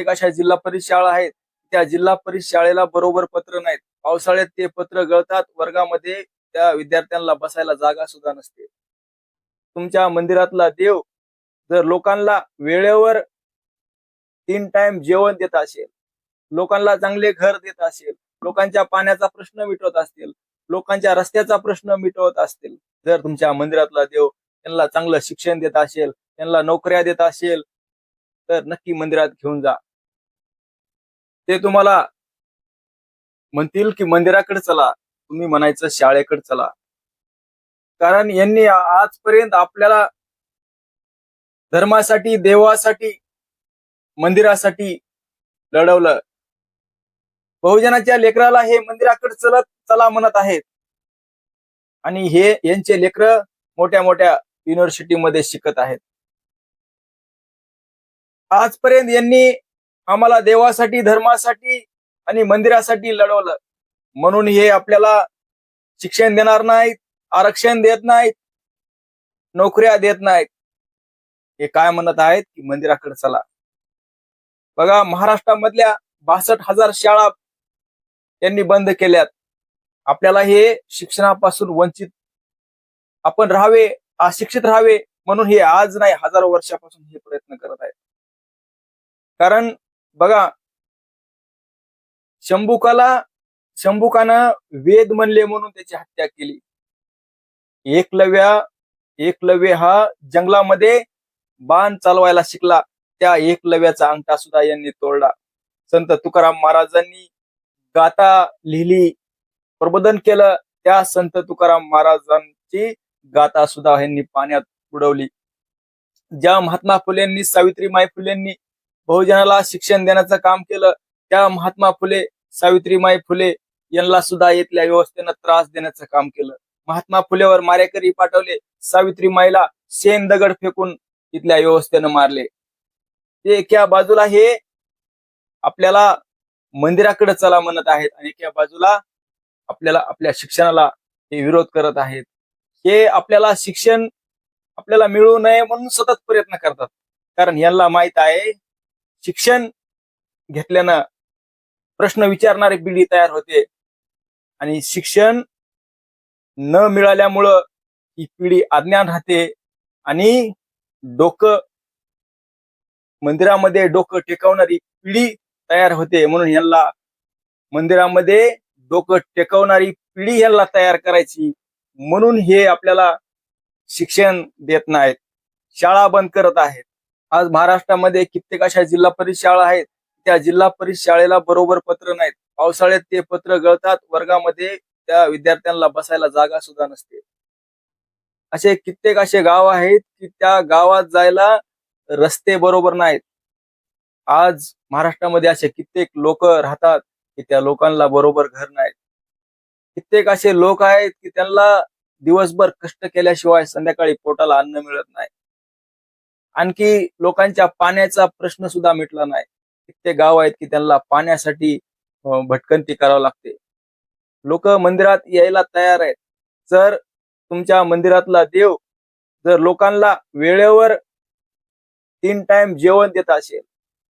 प्रत्येक अशा जिल्हा परिषद शाळा आहेत. त्या जिल्हा परिषद शाळेला बरोबर पत्र नाहीत. पावसाळ्यात ते पत्र गळतात. वर्गामध्ये त्या विद्यार्थ्यांना बसायला जागा सुद्धा नसते. तुमच्या मंदिरातला देव जर लोकांना वेळेवर तीन टाइम जेवण देत असेल लोकांना चांगले घर देत असेल लोकांच्या पाण्याचा प्रश्न मिटवत असतील लोकांच्या रस्त्याचा प्रश्न मिटवत असतील जर तुमच्या मंदिरातला देव त्यांना चांगलं शिक्षण देत असेल त्यांना नोकऱ्या देत असेल तर नक्की मंदिरात घेऊन जा. ते तुम्हाला म्हणतील की मंदिराकडे चला तुम्ही म्हणायचं शाळेकडे चला. कारण यांनी आजपर्यंत आपल्याला धर्मासाठी देवासाठी मंदिरासाठी लढवलं. बहुजनाच्या लेकराला हे मंदिराकडे चलत चला म्हणत आहेत. आणि हे यांचे लेकर मोठ्या मोठ्या युनिव्हर्सिटीमध्ये शिकत आहेत. आजपर्यंत यांनी आम्हाला देवासाठी धर्मासाठी आणि मंदिरासाठी लढवलं. म्हणून हे आपल्याला शिक्षण देणार नाहीत आरक्षण देत नाहीत नोकऱ्या देत नाहीत. हे काय म्हणत आहेत की मंदिराकडे चला. बघा महाराष्ट्रामधल्या बासष्ट हजार शाळा यांनी बंद केल्यात. आपल्याला हे शिक्षणापासून वंचित आपण राहावे अशिक्षित राहावे म्हणून हे आज नाही हजारो वर्षापासून हे प्रयत्न करत आहेत. कारण बघा. शंभुकाला शंभुकानं वेद म्हणले म्हणून त्याची हत्या केली. एकलव्या एकलव्य हा जंगलामध्ये बाण चालवायला शिकला. त्या एकलव्याचा अंगठा सुद्धा यांनी तोडला. संत तुकाराम महाराजांनी गाथा लिहिली प्रबोधन केलं. त्या संत तुकाराम महाराजांची गाथा सुद्धा यांनी पाण्यात बुडवली. ज्या महात्मा फुलेंनी सावित्रीमाई फुलेंनी बहुजनाला शिक्षण देण्याचं काम केलं. त्या महात्मा फुले सावित्रीमाई फुले यांना सुद्धा इथल्या व्यवस्थेनं त्रास देण्याचं काम केलं. महात्मा फुलेवर मारेकरी पाठवले. सावित्रीमाईला शेण दगड फेकून इथल्या व्यवस्थेनं मारले. ते एका बाजूला हे आपल्याला मंदिराकडे चला म्हणत आहेत आणि एका बाजूला आपल्याला आपल्या शिक्षणाला हे विरोध करत आहेत. हे आपल्याला शिक्षण आपल्याला मिळू नये म्हणून सतत प्रयत्न करतात. कारण यांना माहीत आहे शिक्षण घेतल्यानं प्रश्न विचारणारी पिढी तयार होते. आणि शिक्षण न मिळाल्यामुळं ही पिढी अज्ञान राहते. आणि डोकं मंदिरामध्ये डोकं टेकवणारी पिढी तयार होते म्हणून यांना मंदिरामध्ये डोकं टेकवणारी पिढी यांना तयार करायची म्हणून हे आपल्याला शिक्षण देत नाहीत. शाळा बंद करत आहेत. आज महाराष्ट्रामध्ये कित्येक अशा जिल्हा परिषद शाळा आहेत. त्या जिल्हा परिषद शाळेला बरोबर पत्र नाहीत. पावसाळ्यात ते पत्र गळतात. वर्गामध्ये त्या विद्यार्थ्यांना बसायला जागा सुद्धा नसते. असे कित्येक असे गाव आहेत की त्या गावात जायला रस्ते बरोबर नाहीत. आज महाराष्ट्रामध्ये असे कित्येक लोक राहतात की त्या लोकांना बरोबर घर नाहीत. कित्येक असे लोक आहेत की त्यांना दिवसभर कष्ट केल्याशिवाय संध्याकाळी पोटाला अन्न मिळत नाही. आणखी लोकांच्या पाण्याचा प्रश्न सुद्धा मिटला नाही. कित्येक गाव आहेत की त्यांना पाण्यासाठी भटकंती करावं लागते. लोक मंदिरात यायला तयार आहेत. जर तुमच्या मंदिरातला देव जर लोकांना वेळेवर तीन टाइम जेवण देत असेल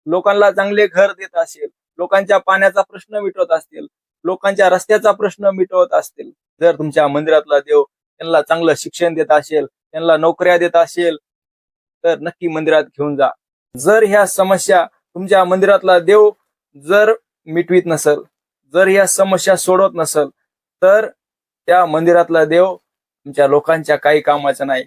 लोकांना चांगले घर देत असेल लोकांच्या पाण्याचा प्रश्न मिटवत असतील लोकांच्या रस्त्याचा प्रश्न मिटवत असतील जर तुमच्या मंदिरातला देव त्यांना चांगलं शिक्षण देत असेल त्यांना नोकऱ्या देत असेल तर नक्की मंदिरात घेऊन जा. जर ह्या समस्या तुमच्या मंदिरातला देव जर मिटवीत नसल जर ह्या समस्या सोडवत नसल तर त्या मंदिरातला देव तुमच्या लोकांच्या काही कामाचा नाही.